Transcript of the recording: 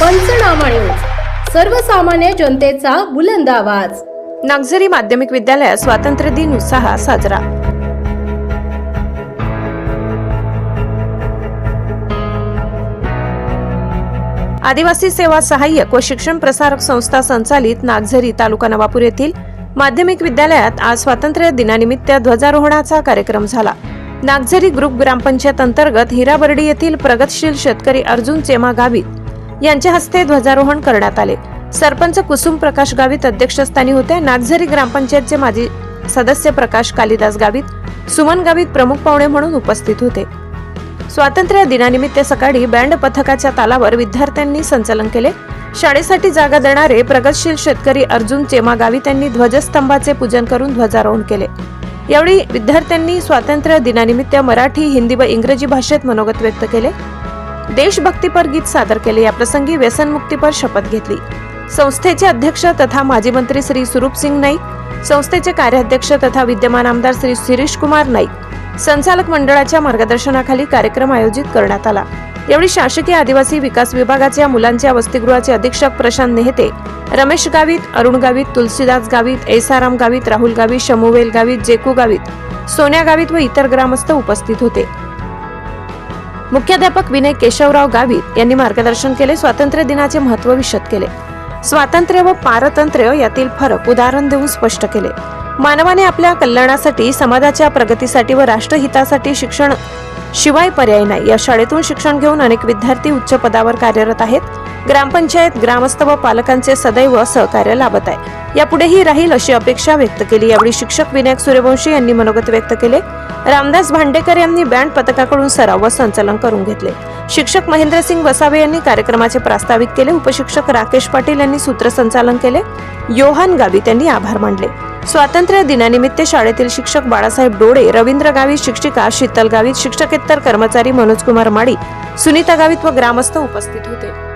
पंचनामा न्यूज. सर्वसामान्य जनतेचा बुलंद आवाज. नागझरी माध्यमिक विद्यालयात स्वातंत्र्य दिन उत्साहात साजरा. आदिवासी सेवा सहाय्यक व शिक्षण प्रसारक संस्था संचालित नागझरी तालुका नवापूर येथील माध्यमिक विद्यालयात आज स्वातंत्र्य दिनानिमित्त ध्वजारोहणाचा कार्यक्रम झाला. नागझरी ग्रुप ग्रामपंचायत अंतर्गत हिराबर्डी येथील प्रगतशील शेतकरी अर्जुन चेमा गावित यांच्या हस्ते ध्वजारोहण करण्यात आले. सरपंच कुसुम प्रकाश गावित अध्यक्षस्थानी होते. नागझरी ग्रामपंचायतचे माजी सदस्य प्रकाश कालिदास गावित सुमन गावित प्रमुख पाहुणे म्हणून उपस्थित होते. स्वातंत्र्य दिनानिमित्त सकाळी बँड पथकाच्या तालावर विद्यार्थ्यांनी संचलन केले. शाळेसाठी जागा देणारे प्रगतशील शेतकरी अर्जुन चेमा गावित यांनी ध्वजस्तंभाचे पूजन करून ध्वजारोहण केले. यावेळी विद्यार्थ्यांनी स्वातंत्र्य दिनानिमित्त मराठी हिंदी व इंग्रजी भाषेत मनोगत व्यक्त केले. देशभक्तीपर गीत सादर केले. या प्रसंगी व्यसनमुक्तीपर शपथ घेतली. संस्थेचे अध्यक्ष तथा माजी मंत्री श्री सुरूप सिंग नाईक संस्थेचे कार्याध्यक्ष तथा विद्यमान आमदार श्री शिरीष कुमार नाईक संचालक मंडळाच्या मार्गदर्शनाखाली कार्यक्रम आयोजित करण्यात आला. यावेळी शासकीय आदिवासी विकास विभागाच्या मुलांच्या वसतिगृहाचे अधीक्षक प्रशांत नेहते रमेश गावित अरुण गावित तुलसीदास गावित एसाराम गावित राहुल गावित शमुवेल गावित जेकू गावित सोन्या गावित व इतर ग्रामस्थ उपस्थित होते. मुख्याध्यापक विनय केशवराव गावित यांनी मार्गदर्शन केले स्वातंत्र्य दिनाचे महत्त्व विशद केले. स्वातंत्र्य व पारतंत्र्य यातील फरक उदाहरण देऊन स्पष्ट केले. मानवाने आपल्या कल्याणासाठी समाजाच्या प्रगतीसाठी व राष्ट्रहितासाठी शिक्षण शिवाय पर्याय नाही. या शाळेतून शिक्षण घेऊन अनेक विद्यार्थी उच्च पदावर कार्यरत आहेत. ग्रामपंचायत ग्रामस्थ व पालकांचे सदैव सहकार्य लाभत आहे. यापुढेही राहील अशी अपेक्षा व्यक्त केली. यावेळी शिक्षक विनायक सूर्यवंशी यांनी मनोगत व्यक्त केले. रामदास भांडेकर यांनी बँड पथकाकडून सराव व संचलन करून घेतले. शिक्षक महेंद्रसिंग वसावे यांनी कार्यक्रमाचे प्रास्ताविक केले. उपशिक्षक राकेश पाटील यांनी सूत्रसंचालन केले. योहान गावित यांनी आभार मानले. स्वातंत्र्य दिनानिमित्त शाळेतील शिक्षक बाळासाहेब डोळे रवींद्र गावित शिक्षिका शीतल गावित शिक्षकेतर कर्मचारी मनोज कुमार माडी सुनीता गावित व ग्रामस्थ उपस्थित होते.